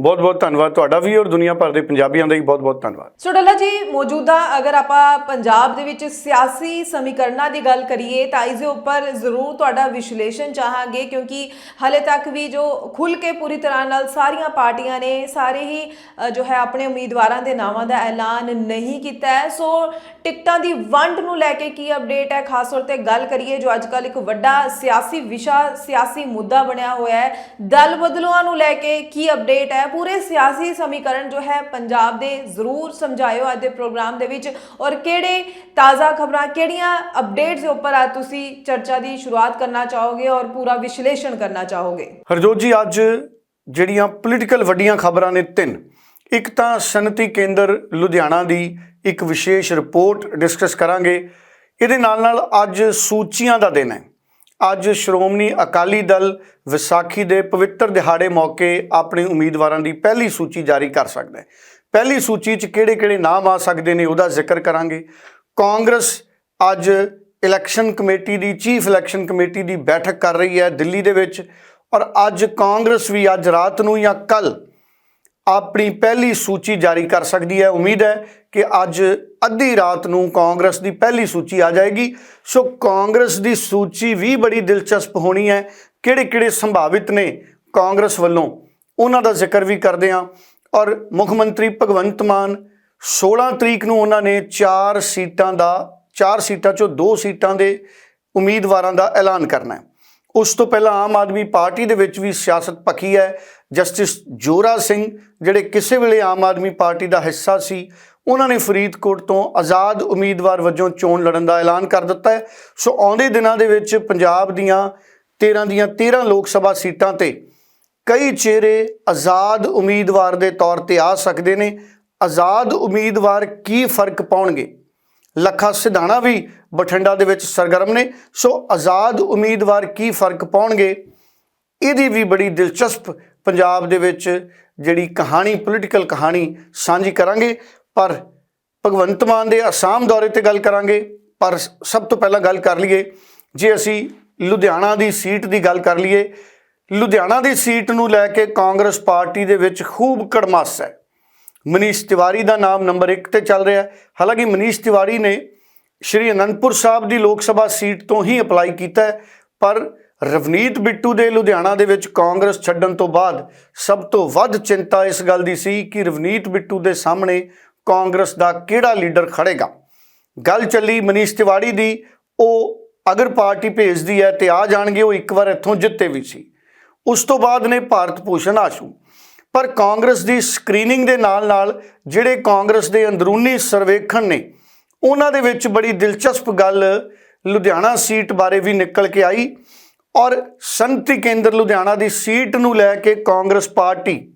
ਬਹੁਤ ਬਹੁਤ ਧੰਨਵਾਦ ਤੁਹਾਡਾ ਵੀ ਔਰ ਦੁਨੀਆ ਭਰ ਦੇ ਪੰਜਾਬੀਆਂ ਦਾ ਵੀ ਬਹੁਤ ਬਹੁਤ ਧੰਨਵਾਦ। ਸੋ ਡੱਲਾ ਜੀ, ਮੌਜੂਦਾ ਅਗਰ ਆਪਾਂ ਪੰਜਾਬ ਦੇ ਵਿੱਚ ਸਿਆਸੀ ਸਮੀਕਰਨਾਂ ਦੀ ਗੱਲ ਕਰੀਏ ਤਾਂ ਇਸ ਦੇ ਉੱਪਰ ਜ਼ਰੂਰ ਤੁਹਾਡਾ ਵਿਸ਼ਲੇਸ਼ਣ ਚਾਹਾਂਗੇ ਕਿਉਂਕਿ ਹਲੇ ਤੱਕ ਵੀ ਜੋ ਖੁੱਲ ਕੇ ਪੂਰੀ ਤਰ੍ਹਾਂ ਨਾਲ ਸਾਰੀਆਂ ਪਾਰਟੀਆਂ ਨੇ ਸਾਰੇ ਹੀ ਜੋ ਹੈ ਆਪਣੇ ਉਮੀਦਵਾਰਾਂ ਦੇ ਨਾਵਾਂ ਦਾ ਐਲਾਨ ਨਹੀਂ ਕੀਤਾ ਹੈ। ਸੋ ਟਿਕਟਾਂ ਦੀ ਵੰਡ ਨੂੰ ਲੈ ਕੇ ਕੀ ਅਪਡੇਟ ਹੈ? ਖਾਸ ਤੌਰ ਤੇ ਗੱਲ ਕਰੀਏ ਜੋ ਅੱਜ ਕੱਲ ਇੱਕ ਵੱਡਾ ਸਿਆਸੀ ਵਿਸ਼ਾ, ਸਿਆਸੀ ਮੁੱਦਾ ਬਣਿਆ ਹੋਇਆ ਹੈ। ਦਲ ਬਦਲੂਆਂ ਨੂੰ ਲੈ ਕੇ ਕੀ ਅਪਡੇਟ ਹੈ? ਪੂਰੇ ਸਿਆਸੀ ਸਮੀਕਰਨ ਜੋ ਹੈ, ਪੰਜਾਬ ਦੇ ਜ਼ਰੂਰ ਸਮਝਾਇਓ ਅੱਜ ਦੇ ਪ੍ਰੋਗਰਾਮ ਦੇ ਵਿੱਚ। ਔਰ ਕਿਹੜੇ ਤਾਜ਼ਾ ਖਬਰਾਂ, ਕਿਹੜੀਆਂ ਅਪਡੇਟਸ ਦੇ ਉੱਪਰ ਅੱਜ ਤੁਸੀਂ ਚਰਚਾ ਦੀ ਸ਼ੁਰੂਆਤ ਕਰਨਾ ਚਾਹੋਗੇ ਔਰ ਪੂਰਾ ਵਿਸ਼ਲੇਸ਼ਣ ਕਰਨਾ ਚਾਹੋਗੇ? ਹਰਜੋਤ ਜੀ, ਅੱਜ ਜਿਹੜੀਆਂ ਪੋਲੀਟੀਕਲ ਵੱਡੀਆਂ ਖਬਰਾਂ ਨੇ ਤਿੰਨ। ਇੱਕ ਤਾਂ ਸਨਅਤੀ ਕੇਂਦਰ ਲੁਧਿਆਣਾ ਦੀ ਇੱਕ ਵਿਸ਼ੇਸ਼ ਰਿਪੋਰਟ ਡਿਸਕਸ ਕਰਾਂਗੇ। ਇਹਦੇ ਨਾਲ ਨਾਲ ਅੱਜ ਸੂਚੀਆਂ ਦਾ ਦਿਨ ਹੈ। ਅੱਜ ਸ਼੍ਰੋਮਣੀ ਅਕਾਲੀ ਦਲ ਵਿਸਾਖੀ ਦੇ ਪਵਿੱਤਰ ਦਿਹਾੜੇ ਮੌਕੇ ਆਪਣੇ ਉਮੀਦਵਾਰਾਂ ਦੀ ਪਹਿਲੀ ਸੂਚੀ ਜਾਰੀ ਕਰ ਸਕਦਾ ਹੈ। ਪਹਿਲੀ ਸੂਚੀ 'ਚ ਕਿਹੜੇ-ਕਿਹੜੇ ਨਾਮ ਆ ਸਕਦੇ ਨੇ ਉਹਦਾ ਜ਼ਿਕਰ ਕਰਾਂਗੇ। ਕਾਂਗਰਸ ਅੱਜ ਇਲੈਕਸ਼ਨ ਕਮੇਟੀ ਦੀ, ਚੀਫ ਇਲੈਕਸ਼ਨ ਕਮੇਟੀ ਦੀ ਬੈਠਕ ਕਰ ਰਹੀ ਹੈ ਦਿੱਲੀ ਦੇ ਵਿੱਚ ਔਰ ਅੱਜ ਕਾਂਗਰਸ ਵੀ ਅੱਜ ਰਾਤ ਨੂੰ ਜਾਂ ਕੱਲ ਆਪਣੀ ਪਹਿਲੀ ਸੂਚੀ ਜਾਰੀ ਕਰ ਸਕਦੀ ਹੈ। ਉਮੀਦ ਹੈ ਕਿ ਅੱਜ ਅੱਧੀ ਰਾਤ ਨੂੰ ਕਾਂਗਰਸ ਦੀ ਪਹਿਲੀ ਸੂਚੀ ਆ ਜਾਏਗੀ। ਸੋ ਕਾਂਗਰਸ ਦੀ ਸੂਚੀ ਵੀ ਬੜੀ ਦਿਲਚਸਪ ਹੋਣੀ ਹੈ। ਕਿਹੜੇ-ਕਿਹੜੇ ਸੰਭਾਵਿਤ ਨੇ ਕਾਂਗਰਸ ਵੱਲੋਂ? ਉਹਨਾਂ ਦਾ ਜ਼ਿਕਰ ਵੀ ਕਰਦੇ ਹਾਂ। ਔਰ ਮੁੱਖ ਮੰਤਰੀ ਭਗਵੰਤ ਮਾਨ 16 ਤਰੀਕ ਨੂੰ ਉਹਨਾਂ ਨੇ 4 ਸੀਟਾਂ ਦਾ 4 ਸੀਟਾਂ ਚੋਂ 2 ਸੀਟਾਂ ਦੇ ਉਮੀਦਵਾਰਾਂ ਦਾ ਐਲਾਨ ਕਰਨਾ ਹੈ। ਉਸ ਤੋਂ ਪਹਿਲਾਂ ਆਮ ਆਦਮੀ ਪਾਰਟੀ ਦੇ ਵਿੱਚ ਵੀ ਸਿਆਸਤ ਪੱਕੀ ਹੈ। ਜਸਟਿਸ ਜੋਰਾ ਸਿੰਘ, ਜਿਹੜੇ ਕਿਸੇ ਵੇਲੇ ਆਮ ਆਦਮੀ ਪਾਰਟੀ ਦਾ ਹਿੱਸਾ ਸੀ ਉਹਨਾਂ ਨੇ ਫਰੀਦਕੋਟ ਤੋਂ ਆਜ਼ਾਦ ਉਮੀਦਵਾਰ ਵਜੋਂ ਚੋਣ ਲੜਨ ਦਾ ਐਲਾਨ ਕਰ ਦਿੱਤਾ ਹੈ। ਸੋ ਆਉਂਦੇ ਦਿਨਾਂ ਦੇ ਵਿੱਚ ਪੰਜਾਬ ਦੀਆਂ 13 ਦੀਆਂ 13 ਲੋਕ ਸਭਾ ਸੀਟਾਂ ਤੇ ਕਈ ਚਿਹਰੇ ਆਜ਼ਾਦ ਉਮੀਦਵਾਰ ਦੇ ਤੌਰ ਤੇ ਆ ਸਕਦੇ ਨੇ। ਆਜ਼ਾਦ ਉਮੀਦਵਾਰ ਕੀ ਫ਼ਰਕ ਪਾਉਣਗੇ? ਲੱਖਾ ਸਿਧਾਣਾ ਵੀ ਬਠਿੰਡਾ ਦੇ ਵਿੱਚ ਸਰਗਰਮ ਨੇ। ਸੋ ਆਜ਼ਾਦ ਉਮੀਦਵਾਰ ਕੀ ਫ਼ਰਕ ਪਾਉਣਗੇ? ਇਹਦੀ ਵੀ ਬੜੀ ਦਿਲਚਸਪ ਪੰਜਾਬ ਦੇ ਵਿੱਚ ਜਿਹੜੀ ਕਹਾਣੀ ਪੋਲੀਟੀਕਲ ਕਹਾਣੀ ਸਾਂਝੀ ਕਰਾਂਗੇ। ਪਰ ਭਗਵੰਤ ਮਾਨ ਦੇ ਅਸਾਮ ਦੌਰੇ ਤੇ ਗੱਲ ਕਰਾਂਗੇ, ਪਰ ਸਭ ਤੋਂ ਪਹਿਲਾਂ ਗੱਲ ਕਰ ਲਈਏ, ਜੇ ਅਸੀਂ ਲੁਧਿਆਣਾ ਦੀ ਸੀਟ ਦੀ ਗੱਲ ਕਰ ਲਈਏ, ਲੁਧਿਆਣਾ ਦੀ ਸੀਟ ਨੂੰ ਲੈ ਕੇ ਕਾਂਗਰਸ ਪਾਰਟੀ ਦੇ ਵਿੱਚ ਖੂਬ ਕੜਮਾਸ ਹੈ। ਮਨੀਸ਼ ਤਿਵਾਰੀ ਦਾ ਨਾਮ ਨੰਬਰ 1 ਤੇ ਚੱਲ ਰਿਹਾ ਹੈ। ਹਾਲਾਂਕਿ ਮਨੀਸ਼ ਤਿਵਾਰੀ ਨੇ ਸ਼੍ਰੀ ਅਨੰਦਪੁਰ ਸਾਹਿਬ ਦੀ ਲੋਕ ਸਭਾ ਸੀਟ ਤੋਂ ਹੀ ਅਪਲਾਈ ਕੀਤਾ ਹੈ, ਪਰ ਰਵਨੀਤ ਬਿੱਟੂ ਦੇ ਲੁਧਿਆਣਾ ਦੇ ਵਿੱਚ ਕਾਂਗਰਸ ਛੱਡਣ ਤੋਂ ਬਾਅਦ ਸਭ ਤੋਂ ਵੱਧ ਚਿੰਤਾ ਇਸ ਗੱਲ ਦੀ ਸੀ ਕਿ ਰਵਨੀਤ ਬਿੱਟੂ ਦੇ ਸਾਹਮਣੇ ਕਾਂਗਰਸ ਦਾ ਕਿਹੜਾ ਲੀਡਰ ਖੜੇਗਾ? ਗੱਲ ਚੱਲੀ ਮਨੀਸ਼ ਤਿਵਾੜੀ ਦੀ, ਉਹ ਅਗਰ ਪਾਰਟੀ ਭੇਜਦੀ ਹੈ ਤੇ ਆ ਜਾਣਗੇ, ਉਹ ਇੱਕ ਵਾਰ ਇੱਥੋਂ ਜਿੱਤੇ ਵੀ ਸੀ। ਉਸ ਤੋਂ ਬਾਅਦ ਨੇ ਭਾਰਤ ਭੂਸ਼ਣ ਆਸ਼ੂ। ਪਰ ਕਾਂਗਰਸ ਦੀ ਸਕਰੀਨਿੰਗ ਦੇ ਨਾਲ ਨਾਲ ਜਿਹੜੇ ਕਾਂਗਰਸ ਦੇ ਅੰਦਰੂਨੀ ਸਰਵੇਖਣ ਨੇ, ਉਹਨਾਂ ਦੇ ਵਿੱਚ ਬੜੀ ਦਿਲਚਸਪ ਗੱਲ ਲੁਧਿਆਣਾ ਸੀਟ ਬਾਰੇ ਵੀ ਨਿਕਲ ਕੇ ਆਈ ਔਰ ਸੰਤੀ ਕੇਂਦਰ ਲੁਧਿਆਣਾ ਦੀ ਸੀਟ ਨੂੰ ਲੈ ਕੇ ਕਾਂਗਰਸ ਪਾਰਟੀ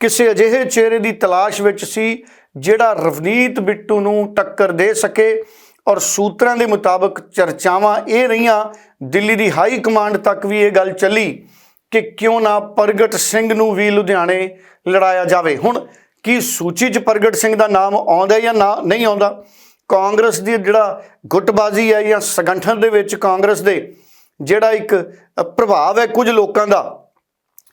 ਕਿਸੇ ਅਜਿਹੇ ਚਿਹਰੇ ਦੀ ਤਲਾਸ਼ ਵਿੱਚ ਸੀ ਜਿਹੜਾ ਰਵਨੀਤ ਬਿੱਟੂ ਨੂੰ ਟੱਕਰ ਦੇ ਸਕੇ ਔਰ ਸੂਤਰਾਂ ਦੇ ਮੁਤਾਬਕ ਚਰਚਾਵਾਂ ਇਹ ਰਹੀਆਂ, ਦਿੱਲੀ ਦੀ ਹਾਈ ਕਮਾਂਡ ਤੱਕ ਵੀ ਇਹ ਗੱਲ ਚੱਲੀ ਕਿ ਕਿਉਂ ਨਾ ਪ੍ਰਗਟ ਸਿੰਘ ਨੂੰ ਵੀ ਲੁਧਿਆਣੇ ਲੜਾਇਆ ਜਾਵੇ। ਹੁਣ ਕੀ ਸੂਚੀ 'ਚ ਪ੍ਰਗਟ ਸਿੰਘ ਦਾ ਨਾਮ ਆਉਂਦਾ ਜਾਂ ਨਾ, ਨਹੀਂ ਆਉਂਦਾ? ਕਾਂਗਰਸ ਦੀ ਜਿਹੜਾ ਗੁੱਟਬਾਜ਼ੀ ਹੈ ਜਾਂ ਸੰਗਠਨ ਦੇ ਵਿੱਚ ਕਾਂਗਰਸ ਦੇ ਜਿਹੜਾ ਇੱਕ ਪ੍ਰਭਾਵ ਹੈ ਕੁਝ ਲੋਕਾਂ ਦਾ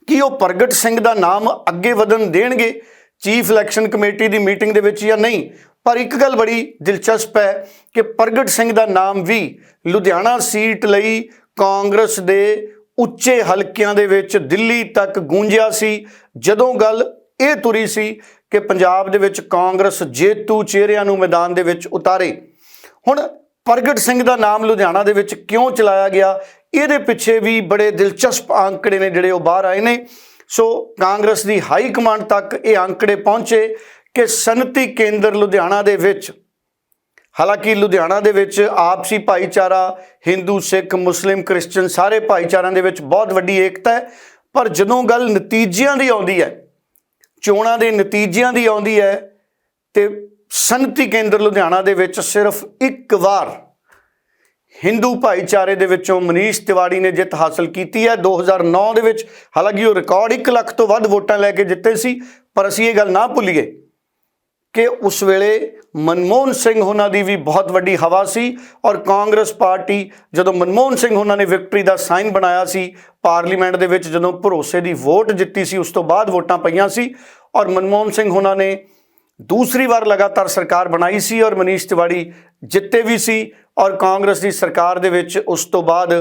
ਕਿ ਉਹ ਪ੍ਰਗਟ ਸਿੰਘ ਦਾ ਨਾਮ ਅੱਗੇ ਵਧਣ ਦੇਣਗੇ? ਚੀਫ ਇਲੈਕਸ਼ਨ ਕਮੇਟੀ ਦੀ ਮੀਟਿੰਗ ਦੇ ਵਿੱਚ ਜਾਂ ਨਹੀਂ? ਪਰ ਇੱਕ ਗੱਲ ਬੜੀ ਦਿਲਚਸਪ ਹੈ ਕਿ ਪ੍ਰਗਟ ਸਿੰਘ ਦਾ ਨਾਮ ਵੀ ਲੁਧਿਆਣਾ ਸੀਟ ਲਈ ਕਾਂਗਰਸ ਦੇ ਉੱਚੇ ਹਲਕਿਆਂ ਦੇ ਵਿੱਚ ਦਿੱਲੀ ਤੱਕ ਗੂੰਜਿਆ ਸੀ। ਜਦੋਂ ਗੱਲ ਇਹ ਤੁਰੀ ਸੀ ਕਿ ਪੰਜਾਬ ਦੇ ਵਿੱਚ ਕਾਂਗਰਸ ਜੇਤੂ ਚਿਹਰਿਆਂ ਨੂੰ ਮੈਦਾਨ ਦੇ ਵਿੱਚ ਉਤਾਰੇ। ਹੁਣ ਪ੍ਰਗਟ ਸਿੰਘ ਦਾ ਨਾਮ ਲੁਧਿਆਣਾ ਦੇ ਵਿੱਚ ਕਿਉਂ ਚਲਾਇਆ ਗਿਆ? ਇਹਦੇ ਪਿੱਛੇ ਵੀ ਬੜੇ ਦਿਲਚਸਪ ਅੰਕੜੇ ਨੇ ਜਿਹੜੇ ਉਹ ਬਾਹਰ ਆਏ ਨੇ। ਸੋ ਕਾਂਗਰਸ ਦੀ ਹਾਈ ਕਮਾਂਡ ਤੱਕ ਇਹ ਅੰਕੜੇ ਪਹੁੰਚੇ ਕਿ ਸਨਅਤੀ ਕੇਂਦਰ ਲੁਧਿਆਣਾ ਦੇ ਵਿੱਚ, ਹਾਲਾਂਕਿ ਲੁਧਿਆਣਾ ਦੇ ਵਿੱਚ ਆਪਸੀ ਭਾਈਚਾਰਾ, ਹਿੰਦੂ, ਸਿੱਖ, ਮੁਸਲਿਮ, ਕ੍ਰਿਸਚੀਅਨ ਸਾਰੇ ਭਾਈਚਾਰਿਆਂ ਦੇ ਵਿੱਚ ਬਹੁਤ ਵੱਡੀ ਏਕਤਾ ਹੈ। ਪਰ ਜਦੋਂ ਗੱਲ ਨਤੀਜਿਆਂ ਦੀ ਆਉਂਦੀ ਹੈ, ਚੋਣਾਂ ਦੇ ਨਤੀਜਿਆਂ ਦੀ ਆਉਂਦੀ ਹੈ, ਤੇ ਸੰਤੀ ਕੇਂਦਰ ਲੁਧਿਆਣਾ ਦੇ ਵਿੱਚ ਸਿਰਫ ਇੱਕ ਵਾਰ ਹਿੰਦੂ ਭਾਈਚਾਰੇ ਦੇ ਵਿੱਚੋਂ ਮਨੀਸ਼ ਤਿਵਾੜੀ ਨੇ ਜਿੱਤ ਹਾਸਲ ਕੀਤੀ ਹੈ। 2009 ਦੇ ਵਿੱਚ ਹਾਲਾਂਕਿ ਉਹ ਰਿਕਾਰਡ 1 ਲੱਖ ਤੋਂ ਵੱਧ ਵੋਟਾਂ ਲੈ ਕੇ ਜਿੱਤੇ ਸੀ, ਪਰ ਅਸੀਂ ਇਹ ਗੱਲ ਨਾ ਭੁੱਲੀਏ ਕਿ ਉਸ ਵੇਲੇ ਮਨਮੋਹਨ ਸਿੰਘ ਉਹਨਾਂ ਦੀ ਵੀ ਬਹੁਤ ਵੱਡੀ ਹਵਾ ਸੀ ਔਰ ਕਾਂਗਰਸ ਪਾਰਟੀ ਜਦੋਂ ਮਨਮੋਹਨ ਸਿੰਘ ਉਹਨਾਂ ਨੇ ਵਿਕਟਰੀ ਦਾ ਸਾਈਨ ਬਣਾਇਆ ਸੀ, ਪਾਰਲੀਮੈਂਟ ਦੇ ਵਿੱਚ ਜਦੋਂ ਭਰੋਸੇ ਦੀ ਵੋਟ ਜਿੱਤੀ ਸੀ, ਉਸ ਤੋਂ ਬਾਅਦ ਵੋਟਾਂ ਪਈਆਂ ਸੀ ਔਰ ਮਨਮੋਹਨ ਸਿੰਘ ਉਹਨਾਂ ਨੇ ਦੂਸਰੀ ਵਾਰ ਲਗਾਤਾਰ ਸਰਕਾਰ ਬਣਾਈ ਸੀ ਔਰ ਮਨੀਸ਼ ਤਿਵਾੜੀ ਜਿੱਤੇ ਵੀ ਸੀ ਔਰ ਕਾਂਗਰਸ ਦੀ ਸਰਕਾਰ ਦੇ ਵਿੱਚ ਉਸ ਤੋਂ ਬਾਅਦ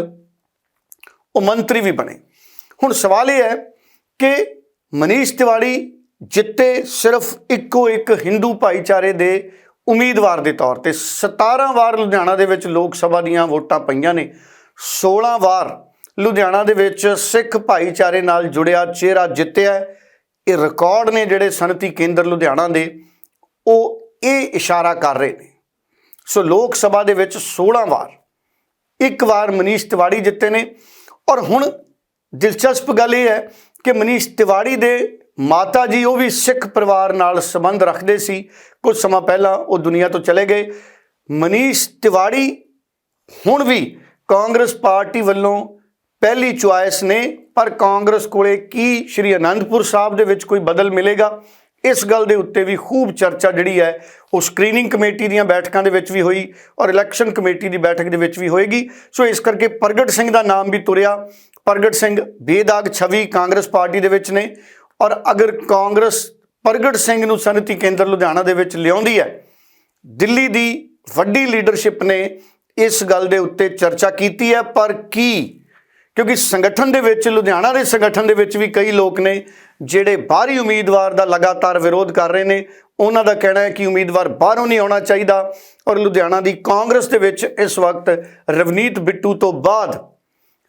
ਉਹ ਮੰਤਰੀ ਵੀ ਬਣੇ। ਹੁਣ ਸਵਾਲ ਇਹ ਹੈ ਕਿ ਮਨੀਸ਼ ਤਿਵਾੜੀ ਜਿੱਤੇ ਸਿਰਫ ਇੱਕੋ ਇੱਕ ਹਿੰਦੂ ਭਾਈਚਾਰੇ ਦੇ ਉਮੀਦਵਾਰ ਦੇ ਤੌਰ ਤੇ 17 ਵਾਰ ਲੁਧਿਆਣਾ ਦੇ ਵਿੱਚ ਲੋਕ ਸਭਾ ਦੀਆਂ ਵੋਟਾਂ ਪਈਆਂ ਨੇ 16 ਵਾਰ ਲੁਧਿਆਣਾ ਦੇ ਵਿੱਚ ਸਿੱਖ ਭਾਈਚਾਰੇ ਨਾਲ ਜੁੜਿਆ, ਚਿਹਰਾ ਜਿੱਤਿਆ ਇਹ ਰਿਕਾਰਡ ਨੇ ਜਿਹੜੇ ਸਨਅਤੀ ਕੇਂਦਰ ਲੁਧਿਆਣਾ ਦੇ, ਉਹ ਇਹ ਇਸ਼ਾਰਾ ਕਰ ਰਹੇ ਨੇ। ਸੋ ਲੋਕ ਸਭਾ ਦੇ ਵਿੱਚ 16 ਵਾਰ, ਇੱਕ ਵਾਰ ਮਨੀਸ਼ ਤਿਵਾੜੀ ਜਿੱਤੇ ਨੇ ਔਰ ਹੁਣ ਦਿਲਚਸਪ ਗੱਲ ਇਹ ਹੈ ਕਿ ਮਨੀਸ਼ ਤਿਵਾੜੀ ਦੇ ਮਾਤਾ ਜੀ, ਉਹ ਵੀ ਸਿੱਖ ਪਰਿਵਾਰ ਨਾਲ ਸੰਬੰਧ ਰੱਖਦੇ ਸੀ। ਕੁਝ ਸਮਾਂ ਪਹਿਲਾਂ ਉਹ ਦੁਨੀਆ ਤੋਂ ਚਲੇ ਗਏ। ਮਨੀਸ਼ ਤਿਵਾੜੀ ਹੁਣ ਵੀ ਕਾਂਗਰਸ ਪਾਰਟੀ ਵੱਲੋਂ ਪਹਿਲੀ ਚੁਆਇਸ ਨੇ, ਪਰ ਕਾਂਗਰਸ ਕੋਲੇ ਕੀ ਸ਼੍ਰੀ ਅਨੰਦਪੁਰ ਸਾਹਿਬ ਦੇ ਵਿੱਚ ਕੋਈ ਬਦਲ ਮਿਲੇਗਾ? ਇਸ ਗੱਲ ਦੇ ਉੱਤੇ ਵੀ ਖੂਬ ਚਰਚਾ ਜਿਹੜੀ ਹੈ, ਉਹ ਸਕਰੀਨਿੰਗ ਕਮੇਟੀ ਦੀਆਂ ਬੈਠਕਾਂ ਦੇ ਵਿੱਚ ਵੀ ਹੋਈ ਔਰ ਇਲੈਕਸ਼ਨ ਕਮੇਟੀ ਦੀ ਬੈਠਕ ਦੇ ਵਿੱਚ ਵੀ ਹੋਏਗੀ। ਸੋ ਇਸ ਕਰਕੇ ਪ੍ਰਗਟ ਸਿੰਘ ਦਾ ਨਾਮ ਵੀ ਤੁਰਿਆ। ਪ੍ਰਗਟ ਸਿੰਘ ਬੇਦਾਗ ਛਵੀ ਕਾਂਗਰਸ ਪਾਰਟੀ ਦੇ ਵਿੱਚ ਨੇ ਔਰ ਅਗਰ ਕਾਂਗਰਸ ਪ੍ਰਗਟ ਸਿੰਘ ਨੂੰ ਸਨਅਤੀ ਕੇਂਦਰ ਲੁਧਿਆਣਾ ਦੇ ਵਿੱਚ ਲਿਆਉਂਦੀ ਹੈ, ਦਿੱਲੀ ਦੀ ਵੱਡੀ ਲੀਡਰਸ਼ਿਪ ਨੇ ਇਸ ਗੱਲ ਦੇ ਉੱਤੇ ਚਰਚਾ ਕੀਤੀ ਹੈ, ਪਰ ਕੀ ਕਿਉਂਕਿ ਸੰਗਠਨ ਦੇ ਵਿੱਚ, ਲੁਧਿਆਣਾ ਦੇ ਸੰਗਠਨ ਦੇ ਵਿੱਚ ਵੀ ਕਈ ਲੋਕ ਨੇ ਜਿਹੜੇ ਬਾਹਰੀ ਉਮੀਦਵਾਰ ਦਾ ਲਗਾਤਾਰ ਵਿਰੋਧ ਕਰ ਰਹੇ ਨੇ। ਉਹਨਾਂ ਦਾ ਕਹਿਣਾ ਹੈ ਕਿ ਉਮੀਦਵਾਰ ਬਾਹਰੋਂ ਨਹੀਂ ਆਉਣਾ ਚਾਹੀਦਾ ਔਰ ਲੁਧਿਆਣਾ ਦੀ ਕਾਂਗਰਸ ਦੇ ਵਿੱਚ ਇਸ ਵਕਤ ਰਵਨੀਤ ਬਿੱਟੂ ਤੋਂ ਬਾਅਦ,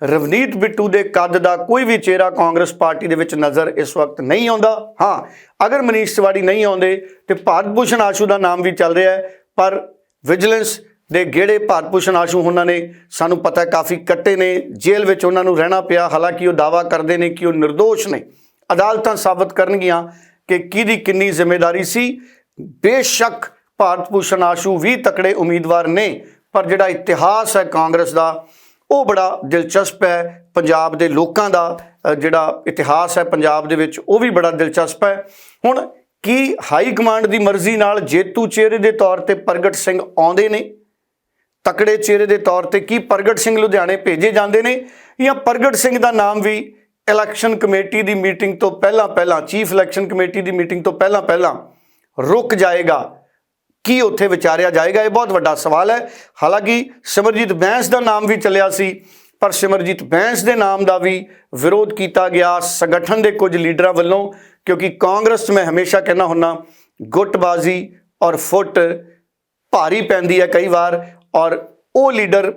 ਰਵਨੀਤ ਬਿੱਟੂ ਦੇ ਕੱਦ ਦਾ ਕੋਈ ਵੀ ਚਿਹਰਾ ਕਾਂਗਰਸ ਪਾਰਟੀ ਦੇ ਵਿੱਚ ਨਜ਼ਰ ਇਸ ਵਕਤ ਨਹੀਂ ਆਉਂਦਾ। ਹਾਂ, ਅਗਰ ਮਨੀਸ਼ ਤਿਵਾੜੀ ਨਹੀਂ ਆਉਂਦੇ ਤੇ ਭਾਰਤ ਭੂਸ਼ਣ ਆਸ਼ੂ ਦਾ ਨਾਮ ਵੀ ਚੱਲ ਰਿਹਾ ਹੈ, ਪਰ ਵਿਜੀਲੈਂਸ ਦੇ ਗੇੜੇ ਭਾਰਤ ਭੂਸ਼ਣ ਆਸ਼ੂ ਉਹਨਾਂ ਨੇ ਸਾਨੂੰ ਪਤਾ ਕਾਫੀ ਕੱਟੇ ਨੇ, ਜੇਲ੍ਹ ਵਿੱਚ ਉਹਨਾਂ ਨੂੰ ਰਹਿਣਾ ਪਿਆ, ਹਾਲਾਂਕਿ ਉਹ ਦਾਵਾ ਕਰਦੇ ਨੇ ਕਿ ਉਹ નિર્ਦੋਸ਼ ਨੇ। ਅਦਾਲਤਾਂ ਸਾਬਤ ਕਰਨਗੀਆਂ ਕਿ ਕਿਹਦੀ ਕਿੰਨੀ ਜ਼ਿੰਮੇਵਾਰੀ ਸੀ। ਬੇਸ਼ੱਕ ਭਾਰਤ ਭੂਸ਼ਣ ਆਸ਼ੂ ਵੀ ਤਕੜੇ ਉਮੀਦਵਾਰ ਨੇ, ਪਰ ਜਿਹੜਾ ਇਤਿਹਾਸ ਹੈ ਕਾਂਗਰਸ ਦਾ, ਉਹ ਬੜਾ ਦਿਲਚਸਪ ਹੈ। ਪੰਜਾਬ ਦੇ ਲੋਕਾਂ ਦਾ ਜਿਹੜਾ ਇਤਿਹਾਸ ਹੈ ਪੰਜਾਬ ਦੇ ਵਿੱਚ, ਉਹ ਵੀ ਬੜਾ ਦਿਲਚਸਪ ਹੈ। ਹੁਣ ਕੀ ਹਾਈ ਕਮਾਂਡ ਦੀ ਮਰਜ਼ੀ ਨਾਲ ਜੇਤੂ ਚਿਹਰੇ ਦੇ ਤੌਰ ਤੇ ਪ੍ਰਗਟ ਸਿੰਘ ਆਉਂਦੇ ਨੇ? ਤਕੜੇ ਚਿਹਰੇ ਦੇ ਤੌਰ ਤੇ ਕੀ ਪ੍ਰਗਟ ਸਿੰਘ ਲੁਧਿਆਣੇ ਭੇਜੇ ਜਾਂਦੇ ਨੇ? ਜਾਂ ਪ੍ਰਗਟ ਸਿੰਘ ਦਾ ਨਾਮ ਵੀ ਇਲੈਕਸ਼ਨ ਕਮੇਟੀ ਦੀ ਮੀਟਿੰਗ ਤੋਂ ਪਹਿਲਾਂ ਪਹਿਲਾਂ, ਚੀਫ ਇਲੈਕਸ਼ਨ ਕਮੇਟੀ ਦੀ ਮੀਟਿੰਗ ਤੋਂ ਪਹਿਲਾਂ ਪਹਿਲਾਂ ਰੁਕ ਜਾਏਗਾ? ਕੀ ਉੱਥੇ ਵਿਚਾਰਿਆ ਜਾਏਗਾ? ਇਹ ਬਹੁਤ ਵੱਡਾ ਸਵਾਲ ਹੈ। ਹਾਲਾਂਕਿ ਸਿਮਰਜੀਤ ਬੈਂਸ ਦਾ ਨਾਮ ਵੀ ਚੱਲਿਆ ਸੀ, ਪਰ ਸਿਮਰਜੀਤ ਬੈਂਸ ਦੇ ਨਾਮ ਦਾ ਵੀ ਵਿਰੋਧ ਕੀਤਾ ਗਿਆ ਸੰਗਠਨ ਦੇ ਕੁਝ ਲੀਡਰਾਂ ਵੱਲੋਂ, ਕਿਉਂਕਿ ਕਾਂਗਰਸ, ਮੈਂ ਹਮੇਸ਼ਾ ਕਹਿੰਦਾ ਹੁੰਨਾ, ਗੁੱਟਬਾਜ਼ੀ ਔਰ ਫੁੱਟ ਭਾਰੀ ਪੈਂਦੀ ਹੈ ਕਈ ਵਾਰ। ਔਰ ਉਹ ਲੀਡਰ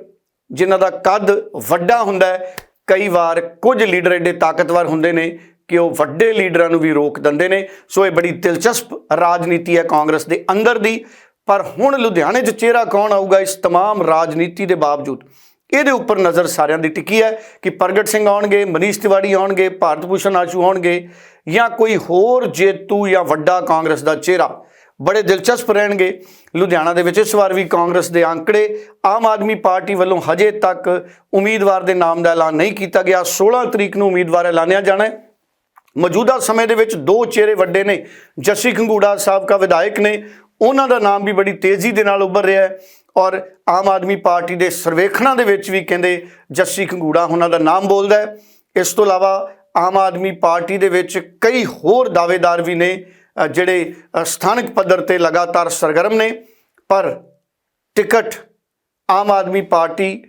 ਜਿਨ੍ਹਾਂ ਦਾ ਕੱਦ ਵੱਡਾ ਹੁੰਦਾ ਹੈ ਕਈ ਵਾਰ ਕੁਝ ਲੀਡਰ ਏਡੇ ਤਾਕਤਵਰ ਹੁੰਦੇ ਨੇ ਕਿ ਉਹ ਵੱਡੇ ਲੀਡਰਾਂ ਨੂੰ ਵੀ ਰੋਕ ਦਿੰਦੇ ਨੇ ਸੋ ਇਹ ਬੜੀ ਦਿਲਚਸਪ ਰਾਜਨੀਤੀ ਹੈ ਕਾਂਗਰਸ ਦੇ ਅੰਦਰ ਦੀ ਪਰ ਹੁਣ ਲੁਧਿਆਣੇ 'ਚ ਚਿਹਰਾ ਕੌਣ ਆਊਗਾ ਇਸ तमाम ਰਾਜਨੀਤੀ ਦੇ ਬਾਵਜੂਦ ਇਹਦੇ ਉੱਪਰ ਨਜ਼ਰ ਸਾਰਿਆਂ ਦੀ ਟਿਕੀ ਹੈ ਕਿ ਪ੍ਰਗਟ ਸਿੰਘ ਆਉਣਗੇ ਮਨੀਸ਼ ਤਿਵਾੜੀ ਆਉਣਗੇ ਭਾਰਤ ਭੂਸ਼ਣ ਆਸ਼ੂ ਆਉਣਗੇ ਜਾਂ ਕੋਈ ਹੋਰ ਜੇਤੂ ਜਾਂ ਵੱਡਾ ਕਾਂਗਰਸ ਦਾ ਚਿਹਰਾ ਬੜੇ ਦਿਲਚਸਪ ਰਹਿਣਗੇ। ਲੁਧਿਆਣਾ ਦੇ ਵਿੱਚ ਇਸ ਵਾਰ ਵੀ ਕਾਂਗਰਸ ਦੇ ਅੰਕੜੇ, ਆਮ ਆਦਮੀ ਪਾਰਟੀ ਵੱਲੋਂ ਹਜੇ ਤੱਕ ਉਮੀਦਵਾਰ ਦੇ ਨਾਮ ਦਾ ਐਲਾਨ ਨਹੀਂ ਕੀਤਾ ਗਿਆ। 16 ਤਰੀਕ ਨੂੰ ਉਮੀਦਵਾਰ ਐਲਾਨਿਆ ਜਾਣਾ ਹੈ। ਮੌਜੂਦਾ ਸਮੇਂ ਦੇ ਵਿੱਚ ਦੋ ਚਿਹਰੇ ਵੱਡੇ ਨੇ। ਜੱਸੀ ਖੰਗੂੜਾ ਸਾਬਕਾ ਵਿਧਾਇਕ ਨੇ। ਉਹਨਾਂ ਦਾ ਨਾਮ ਵੀ ਬੜੀ ਤੇਜ਼ੀ ਦੇ ਨਾਲ ਉੱਭਰ ਰਿਹਾ ਹੈ। ਔਰ ਆਮ ਆਦਮੀ ਪਾਰਟੀ ਦੇ ਸਰਵੇਖਣਾਂ ਦੇ ਵਿੱਚ ਵੀ ਕਹਿੰਦੇ ਜੱਸੀ ਖੰਗੂੜਾ ਉਹਨਾਂ ਦਾ ਨਾਮ ਬੋਲਦਾ ਹੈ। ਇਸ ਤੋਂ ਇਲਾਵਾ ਆਮ ਆਦਮੀ ਪਾਰਟੀ ਦੇ ਵਿੱਚ ਕਈ ਹੋਰ ਦਾਅਵੇਦਾਰ ਵੀ ਨੇ। ਜਿਹੜੇ ਸਥਾਨਕ ਪੱਧਰ ਤੇ ਲਗਾਤਾਰ ਸਰਗਰਮ ਨੇ, ਪਰ ਟਿਕਟ ਆਮ ਆਦਮੀ ਪਾਰਟੀ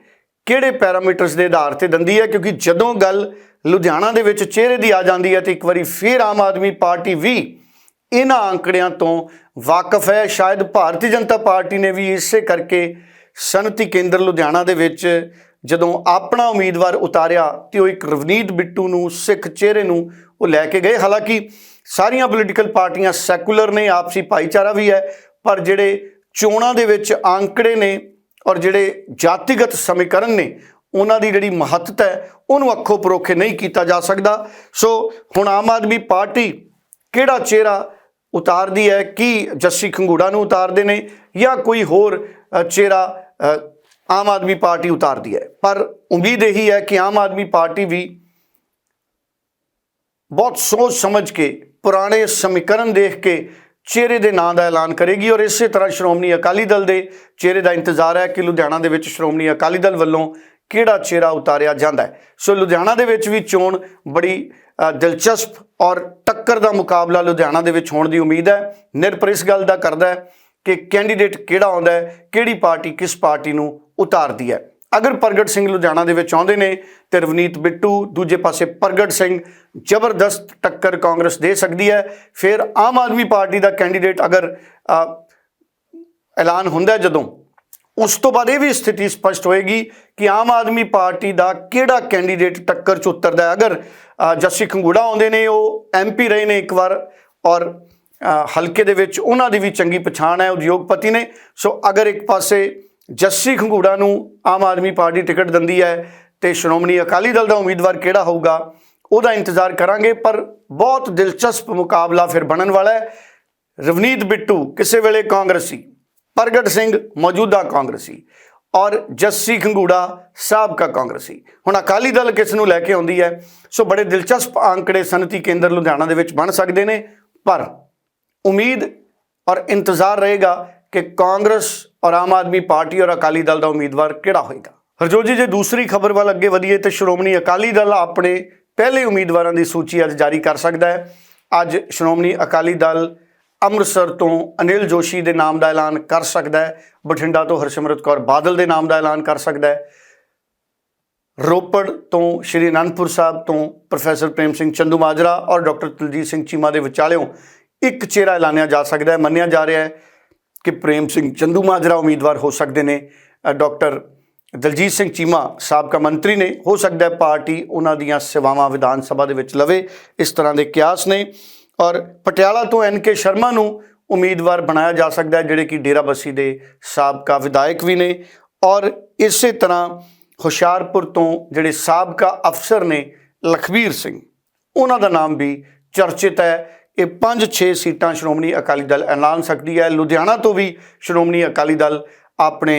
ਕਿਹੜੇ ਪੈਰਾਮੀਟਰਸ ਦੇ ਆਧਾਰ ਤੇ ਦਿੰਦੀ ਹੈ? ਕਿਉਂਕਿ ਜਦੋਂ ਗੱਲ ਲੁਧਿਆਣਾ ਦੇ ਵਿੱਚ ਚਿਹਰੇ ਦੀ ਆ ਜਾਂਦੀ ਹੈ ਤੇ ਇੱਕ ਵਾਰੀ ਫਿਰ ਆਮ ਆਦਮੀ ਪਾਰਟੀ ਵੀ ਇਹਨਾਂ ਅੰਕੜਿਆਂ ਤੋਂ ਵਾਕਿਫ ਹੈ। ਸ਼ਾਇਦ ਭਾਰਤੀ ਜਨਤਾ ਪਾਰਟੀ ਨੇ ਵੀ ਇਸੇ ਕਰਕੇ ਸਨਅਤੀ ਕੇਂਦਰ ਲੁਧਿਆਣਾ ਦੇ ਵਿੱਚ ਜਦੋਂ ਆਪਣਾ ਉਮੀਦਵਾਰ ਉਤਾਰਿਆ ਤੇ ਉਹ ਇੱਕ ਰਵਨੀਤ ਬਿੱਟੂ ਨੂੰ, ਸਿੱਖ ਚਿਹਰੇ ਨੂੰ ਉਹ ਲੈ ਕੇ ਗਏ। ਹਾਲਾਂਕਿ ਸਾਰੀਆਂ ਪੋਲੀਟੀਕਲ ਪਾਰਟੀਆਂ ਸੈਕੂਲਰ ਨੇ, ਆਪਸੀ ਭਾਈਚਾਰਾ ਵੀ ਹੈ, ਪਰ ਜਿਹੜੇ ਚੋਣਾਂ ਦੇ ਵਿੱਚ ਅੰਕੜੇ ਨੇ ਔਰ ਜਿਹੜੇ ਜਾਤੀਗਤ ਸਮੀਕਰਨ ਨੇ, ਉਹਨਾਂ ਦੀ ਜਿਹੜੀ ਮਹੱਤਤਾ ਹੈ, ਉਹਨੂੰ ਅੱਖੋਂ ਪਰੋਖੇ ਨਹੀਂ ਕੀਤਾ ਜਾ ਸਕਦਾ। ਸੋ ਹੁਣ ਆਮ ਆਦਮੀ ਪਾਰਟੀ ਕਿਹੜਾ ਚਿਹਰਾ ਉਤਾਰਦੀ ਹੈ, ਕੀ ਜੱਸੀ ਖੰਗੂੜਾ ਨੂੰ ਉਤਾਰਦੇ ਨੇ ਜਾਂ ਕੋਈ ਹੋਰ ਚਿਹਰਾ ਆਮ ਆਦਮੀ ਪਾਰਟੀ ਉਤਾਰਦੀ ਹੈ? ਪਰ ਉਮੀਦ ਇਹੀ ਹੈ ਕਿ ਆਮ ਆਦਮੀ ਪਾਰਟੀ ਵੀ ਬਹੁਤ ਸੋਚ ਸਮਝ ਕੇ, ਪੁਰਾਣੇ ਸਮੀਕਰਨ ਦੇਖ ਕੇ ਚਿਹਰੇ ਦੇ ਨਾਂ ਦਾ ਐਲਾਨ ਕਰੇਗੀ ਔਰ ਇਸੇ ਤਰ੍ਹਾਂ ਸ਼੍ਰੋਮਣੀ ਅਕਾਲੀ ਦਲ ਦੇ ਚਿਹਰੇ ਦਾ ਇੰਤਜ਼ਾਰ ਹੈ ਕਿ ਲੁਧਿਆਣਾ ਦੇ ਵਿੱਚ ਸ਼੍ਰੋਮਣੀ ਅਕਾਲੀ ਦਲ ਵੱਲੋਂ ਕਿਹੜਾ ਚਿਹਰਾ ਉਤਾਰਿਆ ਜਾਂਦਾ ਹੈ। ਸੋ ਲੁਧਿਆਣਾ ਦੇ ਵਿੱਚ ਵੀ ਚੋਣ ਬੜੀ ਦਿਲਚਸਪ ਔਰ ਟੱਕਰ ਦਾ ਮੁਕਾਬਲਾ ਲੁਧਿਆਣਾ ਦੇ ਵਿੱਚ ਹੋਣ ਦੀ ਉਮੀਦ ਹੈ। ਨਿਰਭਰ ਇਸ ਗੱਲ ਦਾ ਕਰਦਾ ਹੈ ਕਿ ਕੈਂਡੀਡੇਟ ਕਿਹੜਾ ਆਉਂਦਾ ਹੈ, ਕਿਹੜੀ ਪਾਰਟੀ ਕਿਸ ਪਾਰਟੀ ਨੂੰ ਉਤਾਰਦੀ ਹੈ। ਅਗਰ ਪ੍ਰਗਟ ਸਿੰਘ ਲੁਧਿਆਣਾ ਦੇ ਵਿੱਚ ਆਉਂਦੇ ਨੇ ਤੇ ਰਵਨੀਤ ਬਿੱਟੂ ਦੂਜੇ ਪਾਸੇ ਪ੍ਰਗਟ ਸਿੰਘ ਜ਼ਬਰਦਸਤ ਟੱਕਰ ਕਾਂਗਰਸ ਦੇ ਸਕਦੀ ਹੈ। ਫਿਰ ਆਮ ਆਦਮੀ ਪਾਰਟੀ ਦਾ ਕੈਂਡੀਡੇਟ ਅਗਰ ਐਲਾਨ ਹੁੰਦਾ ਜਦੋਂ, ਉਸ ਤੋਂ ਬਾਅਦ ਇਹ ਵੀ ਸਥਿਤੀ ਸਪਸ਼ਟ ਹੋਏਗੀ ਕਿ ਆਮ ਆਦਮੀ ਪਾਰਟੀ ਦਾ ਕਿਹੜਾ ਕੈਂਡੀਡੇਟ ਟੱਕਰ ਚ ਉਤਰਦਾ ਅਗਰ ਜੱਸੀ ਖੰਗੂੜਾ ਆਉਂਦੇ ਨੇ, ਉਹ ਐਮਪੀ ਰਹੇ ਨੇ ਇੱਕ ਵਾਰ ਔਰ ਹਲਕੇ ਦੇ ਵਿੱਚ ਉਹਨਾਂ ਦੀ ਵੀ ਚੰਗੀ ਪਛਾਣ ਹੈ, ਉਦਯੋਗਪਤੀ ਨੇ। ਸੋ ਅਗਰ ਇੱਕ ਪਾਸੇ ਜੱਸੀ ਖੰਗੂੜਾ ਨੂੰ ਆਮ ਆਦਮੀ ਪਾਰਟੀ ਟਿਕਟ ਦਿੰਦੀ ਹੈ ਤੇ ਸ਼੍ਰੋਮਣੀ ਅਕਾਲੀ ਦਲ ਦਾ ਉਮੀਦਵਾਰ ਕਿਹੜਾ ਹੋਊਗਾ, ਉਹਦਾ ਇੰਤਜ਼ਾਰ ਕਰਾਂਗੇ, ਪਰ ਬਹੁਤ ਦਿਲਚਸਪ ਮੁਕਾਬਲਾ ਫਿਰ ਬਣਨ ਵਾਲਾ ਹੈ। ਰਵਨੀਤ ਬਿੱਟੂ ਕਿਸੇ ਵੇਲੇ ਕਾਂਗਰਸੀ, ਪ੍ਰਗਟ ਸਿੰਘ ਮੌਜੂਦਾ ਕਾਂਗਰਸੀ ਔਰ ਜੱਸੀ ਖੰਗੂੜਾ ਸਾਬਕਾ ਕਾਂਗਰਸੀ। ਹੁਣ ਅਕਾਲੀ ਦਲ ਕਿਸ ਨੂੰ ਲੈ ਕੇ ਆਉਂਦੀ ਹੈ? ਸੋ ਬੜੇ ਦਿਲਚਸਪ ਆંકੜੇ ਸਨਅਤੀ ਕੇਂਦਰ ਲੁਧਿਆਣਾ ਦੇ ਵਿੱਚ ਬਣ ਸਕਦੇ ਨੇ, ਪਰ ਉਮੀਦ ਔਰ ਇੰਤਜ਼ਾਰ ਰਹੇਗਾ ਕਿ ਕਾਂਗਰਸ ਔਰ ਆਮ ਆਦਮੀ ਪਾਰਟੀ ਔਰ ਅਕਾਲੀ ਦਲ ਦਾ ਉਮੀਦਵਾਰ ਕਿਹੜਾ ਹੋਏਗਾ? ਹਰਜੋਤ ਜੀ, ਜੇ ਦੂਸਰੀ ਖਬਰ ਵੱਲ ਅੱਗੇ ਵਧੀਏ ਤੇ ਸ਼੍ਰੋਮਣੀ ਅਕਾਲੀ ਦਲ ਆਪਣੇ ਪਹਿਲੇ ਉਮੀਦਵਾਰਾਂ ਦੀ ਸੂਚੀ ਅੱਜ ਜਾਰੀ ਕਰ ਸਕਦਾ ਹੈ। ਅੱਜ ਸ਼੍ਰੋਮਣੀ ਅਕਾਲੀ ਦਲ ਅੰਮ੍ਰਿਤਸਰ ਤੋਂ ਅਨਿਲ ਜੋਸ਼ੀ ਦੇ ਨਾਮ ਦਾ ਐਲਾਨ ਕਰ ਸਕਦਾ ਹੈ। ਬਠਿੰਡਾ ਤੋਂ ਹਰਸਿਮਰਤ ਕੌਰ ਬਾਦਲ ਦੇ ਨਾਮ ਦਾ ਐਲਾਨ ਕਰ ਸਕਦਾ ਹੈ। ਰੋਪੜ ਤੋਂ ਸ਼੍ਰੀ ਅਨੰਦਪੁਰ ਸਾਹਿਬ ਤੋਂ ਪ੍ਰੋਫੈਸਰ ਪ੍ਰੇਮ ਸਿੰਘ ਚੰਦੂ ਮਾਜਰਾ ਔਰ ਡਾਕਟਰ ਤਲਜੀਤ ਸਿੰਘ ਚੀਮਾ ਦੇ ਵਿਚਾਲਿਓਂ ਇੱਕ ਚਿਹਰਾ ਐਲਾਨਿਆ ਜਾ ਸਕਦਾ ਹੈ, ਮੰਨਿਆ ਜਾ ਰਿਹਾ ਹੈ। ਕਿ ਪ੍ਰੇਮ ਸਿੰਘ ਚੰਦੂ ਮਾਜਰਾ ਉਮੀਦਵਾਰ ਹੋ ਸਕਦੇ ਨੇ ਡਾਕਟਰ ਦਲਜੀਤ ਸਿੰਘ ਚੀਮਾ ਸਾਬਕਾ ਮੰਤਰੀ ਨੇ, ਹੋ ਸਕਦਾ ਪਾਰਟੀ ਉਹਨਾਂ ਦੀਆਂ ਸੇਵਾਵਾਂ ਵਿਧਾਨ ਸਭਾ ਦੇ ਵਿੱਚ ਲਵੇ, ਇਸ ਤਰ੍ਹਾਂ ਦੇ ਕਿਆਸ ਨੇ। ਔਰ ਪਟਿਆਲਾ ਤੋਂ ਐਨ ਕੇ ਸ਼ਰਮਾ ਨੂੰ ਉਮੀਦਵਾਰ ਬਣਾਇਆ ਜਾ ਸਕਦਾ ਹੈ, ਜਿਹੜੇ ਕਿ ਡੇਰਾਬੱਸੀ ਦੇ ਸਾਬਕਾ ਵਿਧਾਇਕ ਵੀ ਨੇ। ਔਰ ਇਸੇ ਤਰ੍ਹਾਂ ਹੁਸ਼ਿਆਰਪੁਰ ਤੋਂ ਜਿਹੜੇ ਸਾਬਕਾ ਅਫਸਰ ਨੇ ਲਖਵੀਰ ਸਿੰਘ, ਉਹਨਾਂ ਦਾ ਨਾਮ ਵੀ ਚਰਚਿਤ ਹੈ। ਇਹ 5-6 ਸੀਟਾਂ ਸ਼੍ਰੋਮਣੀ ਅਕਾਲੀ ਦਲ ਐਲਾਨ ਸਕਦੀ ਹੈ। ਲੁਧਿਆਣਾ ਤੋਂ ਵੀ ਸ਼੍ਰੋਮਣੀ ਅਕਾਲੀ ਦਲ ਆਪਣੇ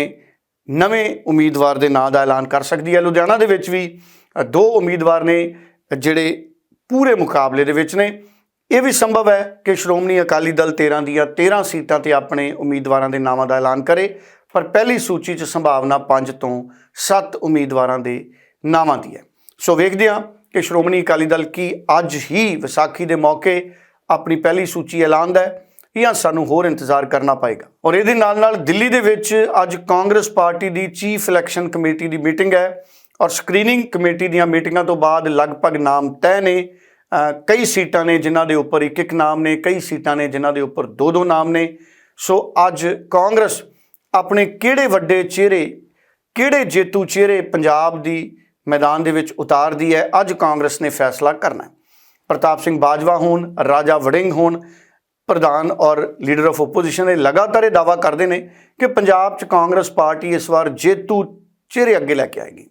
ਨਵੇਂ ਉਮੀਦਵਾਰ ਦੇ ਨਾਂ ਦਾ ਐਲਾਨ ਕਰ ਸਕਦੀ ਹੈ। ਲੁਧਿਆਣਾ ਦੇ ਵਿੱਚ ਵੀ ਦੋ ਉਮੀਦਵਾਰ ਨੇ ਜਿਹੜੇ ਪੂਰੇ ਮੁਕਾਬਲੇ ਦੇ ਵਿੱਚ ਨੇ। ਇਹ ਵੀ ਸੰਭਵ ਹੈ ਕਿ ਸ਼੍ਰੋਮਣੀ ਅਕਾਲੀ ਦਲ 13 ਦੀਆਂ 13 ਸੀਟਾਂ ਤੇ ਆਪਣੇ ਉਮੀਦਵਾਰਾਂ ਦੇ ਨਾਵਾਂ ਦਾ ਐਲਾਨ ਕਰੇ, ਪਰ ਪਹਿਲੀ ਸੂਚੀ 'ਚ ਸੰਭਾਵਨਾ 5 ਤੋਂ 7 ਉਮੀਦਵਾਰਾਂ ਦੇ ਨਾਵਾਂ ਦੀ ਹੈ। ਸੋ ਵੇਖਦੇ ਹਾਂ ਕਿ ਸ਼੍ਰੋਮਣੀ ਅਕਾਲੀ ਦਲ ਕੀ ਅੱਜ ਹੀ ਵਿਸਾਖੀ ਦੇ ਮੌਕੇ ਆਪਣੀ ਪਹਿਲੀ ਸੂਚੀ ਐਲਾਨਦਾ ਹੈ, ਜਾਂ ਸਾਨੂੰ ਹੋਰ ਇੰਤਜ਼ਾਰ ਕਰਨਾ ਪਏਗਾ। ਔਰ ਇਹਦੇ ਨਾਲ ਨਾਲ ਦਿੱਲੀ ਦੇ ਵਿੱਚ ਅੱਜ ਕਾਂਗਰਸ ਪਾਰਟੀ ਦੀ ਚੀਫ ਇਲੈਕਸ਼ਨ ਕਮੇਟੀ ਦੀ ਮੀਟਿੰਗ ਹੈ ਔਰ ਸਕਰੀਨਿੰਗ ਕਮੇਟੀ ਦੀਆਂ ਮੀਟਿੰਗਾਂ ਤੋਂ ਬਾਅਦ ਲਗਭਗ ਨਾਮ ਤੈਅ ਨੇ। ਕਈ ਸੀਟਾਂ ਨੇ ਜਿਨ੍ਹਾਂ ਦੇ ਉੱਪਰ ਇੱਕ ਇੱਕ ਨਾਮ ਨੇ, ਕਈ ਸੀਟਾਂ ਨੇ ਜਿਨ੍ਹਾਂ ਦੇ ਉੱਪਰ ਦੋ ਦੋ ਨਾਮ ਨੇ। ਸੋ ਅੱਜ ਕਾਂਗਰਸ ਆਪਣੇ ਕਿਹੜੇ ਵੱਡੇ ਚਿਹਰੇ, ਕਿਹੜੇ ਜੇਤੂ ਚਿਹਰੇ ਪੰਜਾਬ ਦੀ ਮੈਦਾਨ ਦੇ ਵਿੱਚ ਉਤਾਰਦੀ ਹੈ, ਅੱਜ ਕਾਂਗਰਸ ਨੇ ਫੈਸਲਾ ਕਰਨਾ ਹੈ। ਪ੍ਰਤਾਪ ਸਿੰਘ ਬਾਜਵਾ ਹੋਣ, ਰਾਜਾ ਵੜਿੰਗ ਹੋਣ, ਪ੍ਰਧਾਨ ਔਰ ਲੀਡਰ ਆਫ ਆਪੋਜੀਸ਼ਨ ਇਹ ਲਗਾਤਾਰ ਇਹ ਦਾਵਾ ਕਰਦੇ ਨੇ ਕਿ ਪੰਜਾਬ 'ਚ ਕਾਂਗਰਸ ਪਾਰਟੀ ਇਸ ਵਾਰ ਜੇਤੂ ਚਿਹਰੇ ਅੱਗੇ ਲੈ ਕੇ ਆਏਗੀ।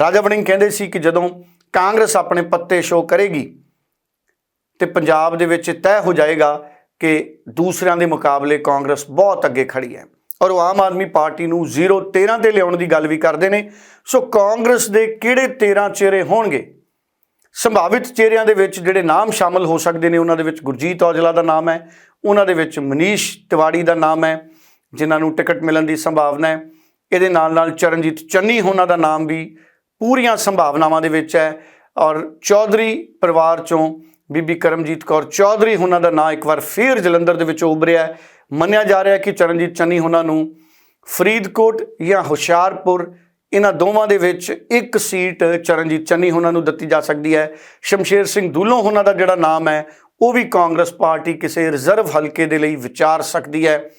ਰਾਜਾ ਵੜਿੰਗ ਕਹਿੰਦੇ ਸੀ ਕਿ ਜਦੋਂ ਕਾਂਗਰਸ ਆਪਣੇ ਪੱਤੇ ਸ਼ੋਅ ਕਰੇਗੀ ਤੇ ਪੰਜਾਬ ਦੇ ਵਿੱਚ ਤੈਅ ਹੋ ਜਾਏਗਾ ਕਿ ਦੂਸਰਿਆਂ ਦੇ ਮੁਕਾਬਲੇ ਕਾਂਗਰਸ ਬਹੁਤ ਅੱਗੇ ਖੜੀ ਹੈ ਔਰ ਉਹ ਆਮ ਆਦਮੀ ਪਾਰਟੀ ਨੂੰ 0 13 ਤੇ ਲਿਆਉਣ ਦੀ ਗੱਲ ਵੀ ਕਰਦੇ ਨੇ। ਸੋ ਕਾਂਗਰਸ ਦੇ ਕਿਹੜੇ 13 ਚਿਹਰੇ ਹੋਣਗੇ? ਸੰਭਾਵਿਤ ਚਿਹਰਿਆਂ ਦੇ ਵਿੱਚ ਜਿਹੜੇ ਨਾਮ ਸ਼ਾਮਲ ਹੋ ਸਕਦੇ ਨੇ, ਉਹਨਾਂ ਦੇ ਵਿੱਚ ਗੁਰਜੀਤ ਔਜਲਾ ਦਾ ਨਾਮ ਹੈ, ਉਹਨਾਂ ਦੇ ਵਿੱਚ ਮਨੀਸ਼ ਤਿਵਾੜੀ ਦਾ ਨਾਮ ਹੈ, ਜਿਨ੍ਹਾਂ ਨੂੰ ਟਿਕਟ ਮਿਲਣ ਦੀ ਸੰਭਾਵਨਾ ਹੈ। ਇਹਦੇ ਨਾਲ ਨਾਲ ਚਰਨਜੀਤ ਚੰਨੀ ਉਹਨਾਂ ਦਾ ਨਾਮ ਵੀ ਪੂਰੀਆਂ ਸੰਭਾਵਨਾਵਾਂ ਦੇ ਵਿੱਚ ਹੈ ਔਰ ਚੌਧਰੀ ਪਰਿਵਾਰ ਚੋਂ ਬੀਬੀ ਕਰਮਜੀਤ ਕੌਰ ਚੌਧਰੀ ਉਹਨਾਂ ਦਾ ਨਾਂ ਇੱਕ ਵਾਰ ਫੇਰ ਜਲੰਧਰ ਦੇ ਵਿੱਚ ਉਭਰਿਆ ਮੰਨਿਆ ਜਾ ਰਿਹਾ ਕਿ ਚਰਨਜੀਤ ਚੰਨੀ ਉਹਨਾਂ ਨੂੰ ਫਰੀਦਕੋਟ ਜਾਂ ਹੁਸ਼ਿਆਰਪੁਰ ਇਹਨਾਂ ਦੋਵਾਂ ਦੇ ਵਿੱਚ ਇੱਕ ਸੀਟ ਚਰਨਜੀਤ ਚੰਨੀ ਉਹਨਾਂ ਨੂੰ ਦਿੱਤੀ ਜਾ ਸਕਦੀ ਹੈ। ਸ਼ਮਸ਼ੇਰ ਸਿੰਘ ਦੂਲੋਂ ਉਹਨਾਂ ਦਾ ਜਿਹੜਾ ਨਾਮ ਹੈ, ਉਹ ਵੀ ਕਾਂਗਰਸ ਪਾਰਟੀ ਕਿਸੇ ਰਿਜ਼ਰਵ ਹਲਕੇ ਦੇ ਲਈ ਵਿਚਾਰ ਸਕਦੀ ਹੈ।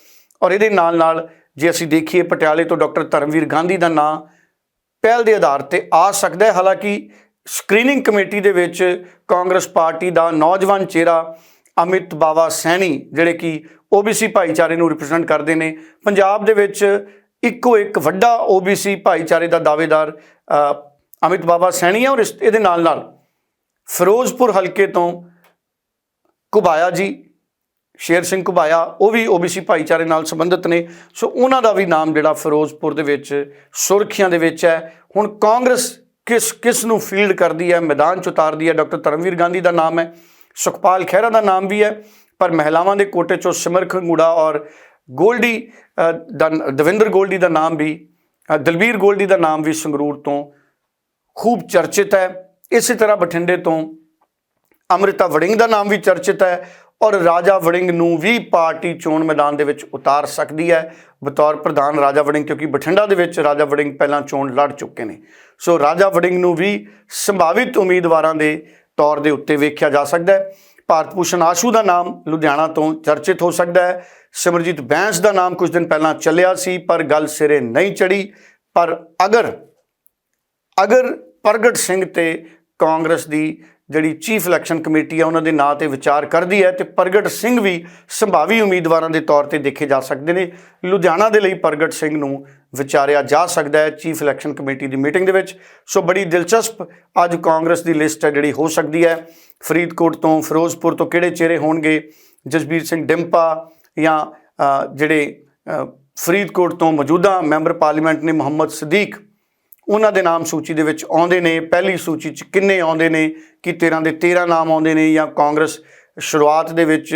ਔਰ ਇਹਦੇ ਨਾਲ ਨਾਲ ਜੇ ਅਸੀਂ ਦੇਖੀਏ ਪਟਿਆਲੇ ਤੋਂ ਡਾਕਟਰ ਧਰਮਵੀਰ ਗਾਂਧੀ ਦਾ ਨਾਂ ਪਹਿਲ ਦੇ ਆਧਾਰ ਤੇ ਆ ਸਕਦਾ ਹੈ। ਹਾਲਾਂਕਿ ਸਕਰੀਨਿੰਗ ਕਮੇਟੀ ਦੇ ਵਿੱਚ ਕਾਂਗਰਸ ਪਾਰਟੀ ਦਾ ਨੌਜਵਾਨ ਚਿਹਰਾ ਅਮਿਤ ਬਾਵਾ ਸੈਣੀ, ਜਿਹੜੇ ਕਿ OBC ਭਾਈਚਾਰੇ ਨੂੰ ਰਿਪਰੈਜ਼ੈਂਟ ਕਰਦੇ ਨੇ, ਪੰਜਾਬ ਦੇ ਵਿੱਚ ਇੱਕੋ ਇੱਕ ਵੱਡਾ OBC ਭਾਈਚਾਰੇ ਦਾ ਦਾਅਵੇਦਾਰ ਅਮਿਤ ਬਾਬਾ ਸੈਣੀ ਹੈ ਔਰ ਇਸ- ਇਹਦੇ ਨਾਲ ਨਾਲ ਫਿਰੋਜ਼ਪੁਰ ਹਲਕੇ ਤੋਂ ਕੁਬਾਇਆ ਜੀ, ਸ਼ੇਰ ਸਿੰਘ ਕੁਬਾਇਆ ਉਹ ਵੀ OBC ਭਾਈਚਾਰੇ ਨਾਲ ਸੰਬੰਧਿਤ ਨੇ। ਸੋ ਉਹਨਾਂ ਦਾ ਵੀ ਨਾਮ ਜਿਹੜਾ ਫਿਰੋਜ਼ਪੁਰ ਦੇ ਵਿੱਚ ਸੁਰਖੀਆਂ ਦੇ ਵਿੱਚ ਹੈ। ਹੁਣ ਕਾਂਗਰਸ ਕਿਸ ਕਿਸ ਨੂੰ ਫੀਲਡ ਕਰਦੀ ਹੈ? ਮੈਦਾਨ ਚ ਉਤਾਰਦੀ ਹੈ। ਡਾਕਟਰ ਧਰਮਵੀਰ ਗਾਂਧੀ ਦਾ ਨਾਮ ਹੈ। ਸੁਖਪਾਲ ਖਹਿਰਾ ਦਾ ਨਾਮ ਵੀ ਹੈ। ਪਰ ਮਹਿਲਾਵਾਂ ਦੇ ਕੋਟੇ ਚੋਂ ਸਿਮਰ ਖੰਗੂੜਾ ਔਰ ਗੋਲਡੀ ਦਾ ਦਵਿੰਦਰ ਗੋਲਡੀ ਦਾ ਨਾਮ ਵੀ ਦਲਬੀਰ ਗੋਲਡੀ ਦਾ ਨਾਮ ਵੀ ਸੰਗਰੂਰ ਤੋਂ ਖੂਬ ਚਰਚਿਤ ਹੈ। ਇਸੇ ਤਰ੍ਹਾਂ ਬਠਿੰਡੇ ਤੋਂ ਅੰਮ੍ਰਿਤਾ ਵੜਿੰਗ ਦਾ ਨਾਮ ਵੀ ਚਰਚਿਤ ਹੈ ਔਰ ਰਾਜਾ ਵੜਿੰਗ ਨੂੰ ਵੀ ਪਾਰਟੀ ਚੋਣ ਮੈਦਾਨ ਦੇ ਵਿੱਚ ਉਤਾਰ ਸਕਦੀ ਹੈ। ਬਤੌਰ ਪ੍ਰਧਾਨ ਰਾਜਾ ਵੜਿੰਗ ਕਿਉਂਕਿ ਬਠਿੰਡਾ ਦੇ ਵਿੱਚ ਰਾਜਾ ਵੜਿੰਗ ਪਹਿਲਾਂ ਚੋਣ ਲੜ ਚੁੱਕੇ ਨੇ। ਸੋ ਰਾਜਾ ਵੜਿੰਗ ਨੂੰ ਵੀ ਸੰਭਾਵਿਤ ਉਮੀਦਵਾਰਾਂ ਦੇ ਤੌਰ ਦੇ ਉੱਤੇ ਵੇਖਿਆ ਜਾ ਸਕਦਾ ਹੈ। ਭਾਰਤ ਭੂਸ਼ਣ ਆਸ਼ੂ ਦਾ ਨਾਮ ਲੁਧਿਆਣਾ ਤੋਂ ਚਰਚਿਤ ਹੋ ਸਕਦਾ ਹੈ। ਸਿਮਰਜੀਤ ਬੈਂਸ ਦਾ ਨਾਮ ਕੁਝ ਦਿਨ ਪਹਿਲਾਂ ਚੱਲਿਆ ਸੀ, ਪਰ ਗੱਲ ਸਿਰੇ ਨਹੀਂ ਚੜੀ ਪਰ ਅਗਰ ਅਗਰ ਪ੍ਰਗਟ ਸਿੰਘ ਤੇ ਕਾਂਗਰਸ ਦੀ ਜਿਹੜੀ ਚੀਫ ਇਲੈਕਸ਼ਨ ਕਮੇਟੀ ਹੈ ਉਹਨਾਂ ਦੇ ਨਾਂ ਤੇ ਵਿਚਾਰ ਕਰਦੀ ਹੈ, ਤੇ ਪ੍ਰਗਟ ਸਿੰਘ ਵੀ ਸੰਭਾਵੀ ਉਮੀਦਵਾਰਾਂ ਦੇ ਤੌਰ ਤੇ ਦੇਖੇ ਜਾ ਸਕਦੇ ਨੇ। ਲੁਧਿਆਣਾ ਦੇ ਲਈ ਪ੍ਰਗਟ ਸਿੰਘ ਨੂੰ ਵਿਚਾਰਿਆ ਜਾ ਸਕਦਾ ਹੈ ਚੀਫ ਇਲੈਕਸ਼ਨ ਕਮੇਟੀ ਦੀ ਮੀਟਿੰਗ ਦੇ ਵਿੱਚ। ਸੋ ਬੜੀ ਦਿਲਚਸਪ ਅੱਜ ਕਾਂਗਰਸ ਦੀ ਲਿਸਟ ਹੈ ਜਿਹੜੀ ਹੋ ਸਕਦੀ ਹੈ। ਫਰੀਦਕੋਟ ਤੋਂ ਫਿਰੋਜ਼ਪੁਰ ਤੋਂ ਕਿਹੜੇ ਚਿਹਰੇ ਹੋਣਗੇ? ਜਸਬੀਰ ਸਿੰਘ ਡਿੰਪਾ ਜਾਂ ਅ, ਜਿਹੜੇ ਅ, ਫਰੀਦਕੋਟ ਤੋਂ ਮੌਜੂਦਾ ਮੈਂਬਰ ਪਾਰਲੀਮੈਂਟ ਨੇ ਮੁਹੰਮਦ ਸਦੀਕ ਉਹਨਾਂ ਦੇ ਨਾਮ ਸੂਚੀ ਦੇ ਵਿੱਚ ਆਉਂਦੇ ਨੇ ਪਹਿਲੀ ਸੂਚੀ 'ਚ ਕਿੰਨੇ ਆਉਂਦੇ ਨੇ ਕਿ 13 ਦੇ 13 ਨਾਮ ਆਉਂਦੇ ਨੇ ਜਾਂ ਕਾਂਗਰਸ ਸ਼ੁਰੂਆਤ ਦੇ ਵਿੱਚ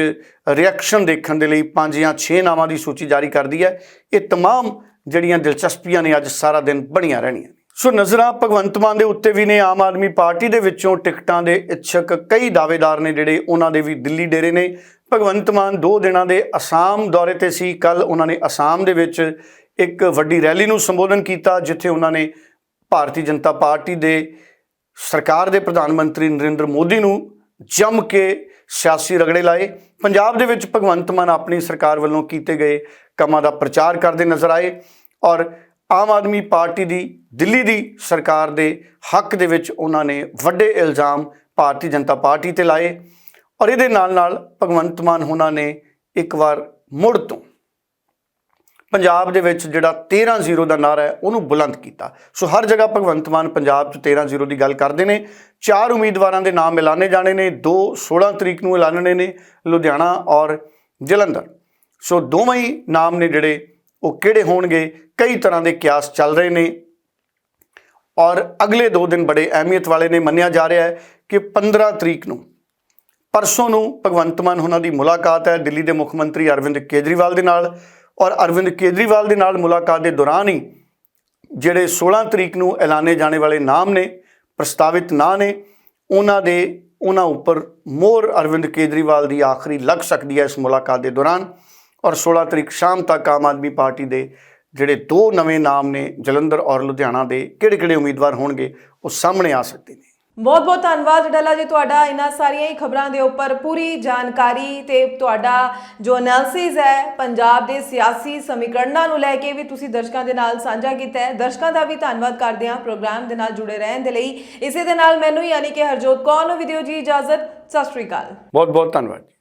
ਰਿਐਕਸ਼ਨ ਦੇਖਣ ਦੇ ਲਈ 5 ਜਾਂ 6 ਨਾਮਾਂ ਦੀ ਸੂਚੀ ਜਾਰੀ ਕਰਦੀ ਹੈ ਇਹ तमाम ਜਿਹੜੀਆਂ ਦਿਲਚਸਪੀਆਂ ਨੇ ਅੱਜ ਸਾਰਾ ਦਿਨ ਬਣੀਆਂ ਰਹਿਣੀਆਂ ਸੋ ਨਜ਼ਰਾਂ ਭਗਵੰਤ ਮਾਨ ਦੇ ਉੱਤੇ ਵੀ ਨੇ ਆਮ ਆਦਮੀ ਪਾਰਟੀ ਦੇ ਵਿੱਚੋਂ ਟਿਕਟਾਂ ਦੇ ਇੱਛਕ ਕਈ ਦਾਅਵੇਦਾਰ ਨੇ ਜਿਹੜੇ ਉਹਨਾਂ ਦੇ ਵੀ ਦਿੱਲੀ ਡੇਰੇ ਨੇ ਭਗਵੰਤ ਮਾਨ ਦੋ ਦਿਨਾਂ ਦੇ ਅਸਾਮ ਦੌਰੇ ਤੇ ਸੀ। ਕੱਲ ਉਹਨਾਂ ਨੇ ਅਸਾਮ ਦੇ ਵਿੱਚ ਇੱਕ ਵੱਡੀ ਰੈਲੀ ਨੂੰ ਸੰਬੋਧਨ ਕੀਤਾ, ਜਿੱਥੇ ਉਹਨਾਂ ਨੇ ਭਾਰਤੀ ਜਨਤਾ ਪਾਰਟੀ ਦੇ ਸਰਕਾਰ ਦੇ ਪ੍ਰਧਾਨ ਮੰਤਰੀ ਨਰਿੰਦਰ ਮੋਦੀ ਨੂੰ ਜੰਮ ਕੇ ਸਿਆਸੀ ਰਗੜੇ ਲਾਏ। ਪੰਜਾਬ ਦੇ ਵਿੱਚ ਭਗਵੰਤ ਮਾਨ ਆਪਣੀ ਸਰਕਾਰ ਵੱਲੋਂ ਕੀਤੇ ਗਏ ਕੰਮਾਂ ਦਾ ਪ੍ਰਚਾਰ ਕਰਦੇ ਨਜ਼ਰ ਆਏ ਔਰ ਆਮ ਆਦਮੀ ਪਾਰਟੀ ਦੀ, ਦਿੱਲੀ ਦੀ ਸਰਕਾਰ ਦੇ ਹੱਕ ਦੇ ਵਿੱਚ ਉਹਨਾਂ ਨੇ ਵੱਡੇ ਇਲਜ਼ਾਮ ਭਾਰਤੀ ਜਨਤਾ ਪਾਰਟੀ ਤੇ ਲਾਏ। ਔਰ ਇਹਦੇ ਨਾਲ ਨਾਲ ਭਗਵੰਤ ਮਾਨ ਉਹਨਾਂ ਨੇ ਇੱਕ ਵਾਰ ਮੁੜ ਤੋਂ ਪੰਜਾਬ ਦੇ ਵਿੱਚ ਜਿਹੜਾ 13-0 ਦਾ ਨਾਰਾ ਹੈ, ਉਹਨੂੰ ਬੁਲੰਦ ਕੀਤਾ। ਸੋ ਹਰ ਜਗ੍ਹਾ ਭਗਵੰਤ ਮਾਨ ਪੰਜਾਬ 'ਚ 13-0 ਦੀ ਗੱਲ ਕਰਦੇ ਨੇ। ਚਾਰ ਉਮੀਦਵਾਰਾਂ ਦੇ ਨਾਮ ਐਲਾਨੇ ਜਾਣੇ ਨੇ, ਦੋ 16 ਤਰੀਕ ਨੂੰ ਐਲਾਨਣੇ ਨੇ ਲੁਧਿਆਣਾ ਔਰ ਜਲੰਧਰ। ਸੋ ਦੋਵੇਂ ਹੀ ਨਾਮ ਨੇ ਜਿਹੜੇ ਉਹ ਕਿਹੜੇ ਹੋਣਗੇ, ਕਈ ਤਰ੍ਹਾਂ ਦੇ ਕਿਆਸ ਚੱਲ ਰਹੇ ਨੇ। ਔਰ ਅਗਲੇ 2 ਦਿਨ ਬੜੇ ਅਹਿਮੀਅਤ ਵਾਲੇ ਨੇ ਮੰਨਿਆ ਜਾ ਰਿਹਾ ਹੈ ਕਿ 15 ਤਰੀਕ ਨੂੰ ਪਰਸੋਂ ਨੂੰ ਭਗਵੰਤ ਮਾਨ ਉਹਨਾਂ ਦੀ ਮੁਲਾਕਾਤ ਹੈ ਦਿੱਲੀ ਦੇ ਮੁੱਖ ਮੰਤਰੀ ਅਰਵਿੰਦ ਕੇਜਰੀਵਾਲ ਦੇ ਨਾਲ ਔਰ ਅਰਵਿੰਦ ਕੇਜਰੀਵਾਲ ਦੇ ਨਾਲ ਮੁਲਾਕਾਤ ਦੇ ਦੌਰਾਨ ਹੀ ਜਿਹੜੇ 16 ਤਰੀਕ ਨੂੰ ਐਲਾਨੇ ਜਾਣੇ ਵਾਲੇ ਨਾਮ ਨੇ, ਪ੍ਰਸਤਾਵਿਤ ਨਾਂ ਨੇ, ਉਹਨਾਂ ਦੇ, ਉਹਨਾਂ ਉੱਪਰ ਮੋਰ ਅਰਵਿੰਦ ਕੇਜਰੀਵਾਲ ਦੀ ਆਖਰੀ ਲੱਗ ਸਕਦੀ ਹੈ ਇਸ ਮੁਲਾਕਾਤ ਦੇ ਦੌਰਾਨ ਔਰ 16 ਤਰੀਕ ਸ਼ਾਮ ਤੱਕ ਆਮ ਆਦਮੀ ਪਾਰਟੀ ਦੇ ਜਿਹੜੇ ਦੋ ਨਵੇਂ ਨਾਮ ਨੇ ਜਲੰਧਰ ਔਰ ਲੁਧਿਆਣਾ ਦੇ ਕਿਹੜੇ-ਕਿਹੜੇ ਉਮੀਦਵਾਰ ਹੋਣਗੇ ਉਹ ਸਾਹਮਣੇ ਆ ਸਕਦੇ ਨੇ। ਬਹੁਤ ਬਹੁਤ ਧੰਨਵਾਦ ਡੱਲਾ ਜੀ ਤੁਹਾਡਾ ਇਹਨਾਂ ਸਾਰੀਆਂ ਹੀ ਖਬਰਾਂ ਦੇ ਉੱਪਰ ਪੂਰੀ ਜਾਣਕਾਰੀ ਤੇ ਤੁਹਾਡਾ ਜੋ ਐਨਾਲਿਸਿਸ ਹੈ ਪੰਜਾਬ ਦੇ ਸਿਆਸੀ ਸਮੀਕਰਨਾਂ ਨੂੰ ਲੈ ਕੇ ਵੀ ਤੁਸੀਂ ਦਰਸ਼ਕਾਂ ਦੇ ਨਾਲ ਸਾਂਝਾ ਕੀਤਾ ਹੈ। ਦਰਸ਼ਕਾਂ ਦਾ ਵੀ ਧੰਨਵਾਦ ਕਰਦੇ ਹਾਂ ਪ੍ਰੋਗਰਾਮ ਦੇ ਨਾਲ ਜੁੜੇ ਰਹਿਣ ਦੇ ਲਈ। ਇਸੇ ਦੇ ਨਾਲ ਮੈਨੂੰ ਯਾਨੀ ਕਿ ਹਰਜੋਤ ਕੌਰ ਨੂੰ ਵਿਦਿਓ ਜੀ ਇਜਾਜ਼ਤ। ਸਤਿ ਸ਼੍ਰੀ ਅਕਾਲ। ਬਹੁਤ-ਬਹੁਤ ਧੰਨਵਾਦ ਜੀ।